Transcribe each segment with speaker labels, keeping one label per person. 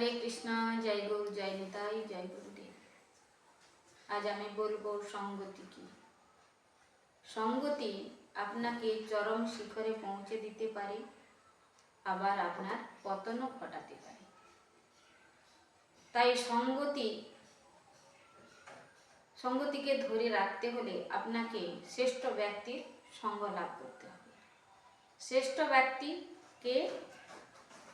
Speaker 1: হরে কৃষ্ণ, জয় গৌর, জয় নিতাই, জয় গুরুদেব। আজ আমি বলব সঙ্গতি কি? সঙ্গতি আপনাকে চরম শিখরে পৌঁছে দিতে পারে, আবার আপনার পতনও ঘটাতে পারে। তাই সঙ্গতি, সঙ্গতিকে ধরে রাখতে হলে আপনাকে শ্রেষ্ঠ ব্যক্তির সঙ্গ লাভ করতে হবে। শ্রেষ্ঠ ব্যক্তিকে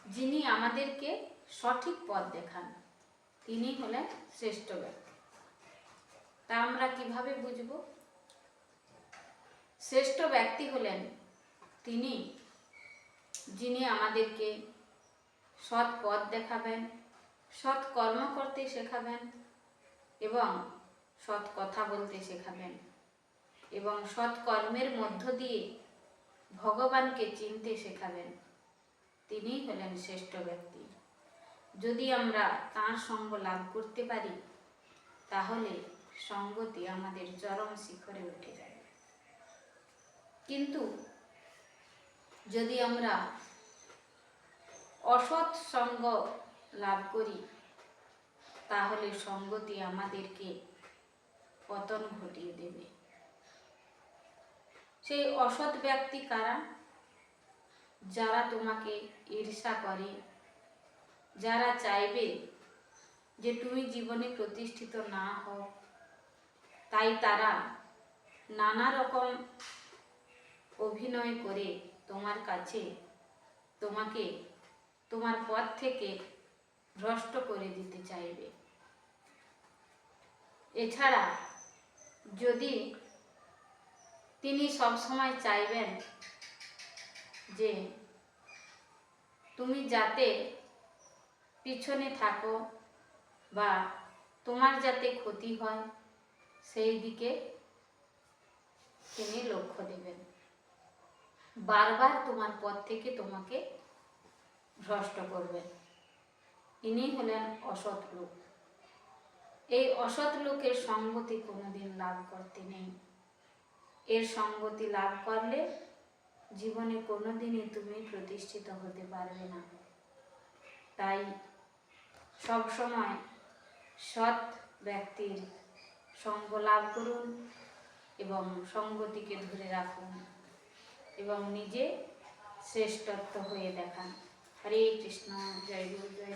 Speaker 1: যিনি আমাদেরকে সঠিক পথ দেখান। তিনি হলেন শ্রেষ্ঠ ব্যক্তি। তা আমরা কীভাবে বুঝব? শ্রেষ্ঠ ব্যক্তি হলেন তিনি, যিনি আমাদেরকে সৎ পথ দেখাবেন, সৎ কর্ম করতে শেখাবেন এবং সৎ কথা বলতে শেখাবেন এবং সৎ কর্মের মধ্য দিয়ে ভগবানকে চিনতে শেখাবেন। তিনিই হলেন শ্রেষ্ঠ ব্যক্তি। যদি আমরা তার সঙ্গ লাভ করতে পারি, তাহলে সঙ্গতি আমাদের চরম শিখরে উঠে যাবে। কিন্তু যদি আমরা অসৎ সঙ্গ লাভ করি, তাহলে সঙ্গতি আমাদেরকে পতন ঘটিয়ে দেবে। সেই অসৎ ব্যক্তি কারা? যারা তোমাকে ঈর্ষা করে যারা চাইবে যে তুমি জীবনে প্রতিষ্ঠিত না হও, তাই তারা নানা রকম অভিনয় করে তোমার কাছে, তোমাকে, তোমার পথ থেকে ভ্রষ্ট করে দিতে চাইবে। এছাড়া যদি তিনি সবসময় চাইবেন যে তুমি যাতে পিছনে থাকো বা তোমার যাতে ক্ষতি হয়, সেই দিকে তিনি লক্ষ্য দেবেন। বারবার তোমার পথ থেকে তোমাকে ভ্রষ্ট করবেন ইনি হলেন অসৎ লোক। এই অসৎ লোকের সঙ্গতি কোনোদিন লাভ করতে নেই। এর সঙ্গতি লাভ করলে জীবনে কোনোদিনই তুমি প্রতিষ্ঠিত হতে পারবে না। তাই সবসময় সৎ ব্যক্তির সঙ্গ লাভ করুন এবং সঙ্গতিকে ধরে রাখুন এবং নিজে শ্রেষ্ঠত্ব হয়ে দেখান। হরে কৃষ্ণ, জয় গুরু, জয়